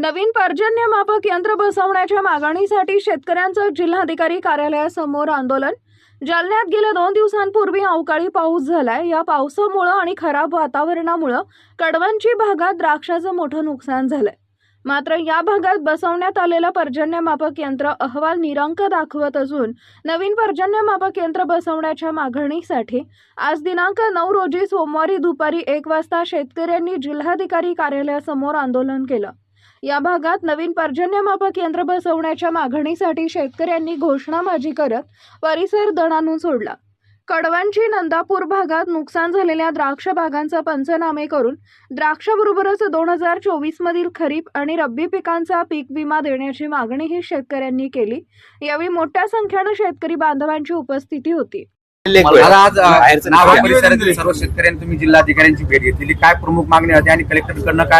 नवीन पर्जन्य मापक यंत्र बसवण्याच्या मागणीसाठी शेतकऱ्यांचं जिल्हाधिकारी कार्यालयासमोर आंदोलन. जालन्यात गेल्या दोन दिवसांपूर्वी अवकाळी पाऊस झालाय. या पावसामुळं आणि खराब वातावरणामुळं कडवंची भागात द्राक्षाचं मोठं नुकसान झालंय. मात्र या भागात बसवण्यात आलेलं पर्जन्यमापक यंत्र अहवाल निरंक दाखवत असून नवीन पर्जन्यमापक यंत्र बसवण्याच्या मागणीसाठी आज दिनांक नऊ रोजी सोमवारी दुपारी एक वाजता शेतकऱ्यांनी जिल्हाधिकारी कार्यालयासमोर आंदोलन केलं. या भागात नवीन पर्जन्यमापक यंत्र बसवण्याच्या मागणीसाठी शेतकऱ्यांनी घोषणाबाजी करत परिसर दणानून सोडला. कडवांची नंदापूर भागात नुकसान झालेल्या द्राक्ष बागांचा पंचनामे करून द्राक्षाबरोबरच दोन हजार चोवीस मधील खरीप आणि रब्बी पिकांचा पीक विमा देण्याची मागणीही शेतकऱ्यांनी केली. यावेळी मोठ्या संख्येनं शेतकरी बांधवांची उपस्थिती होती. मला आज सर्व शेतकऱ्यांनी तुम्ही जिल्हाधिकाऱ्यांची भेट घेतलेली. काय प्रमुख मागणी होती आणि कलेक्टरकडनं काय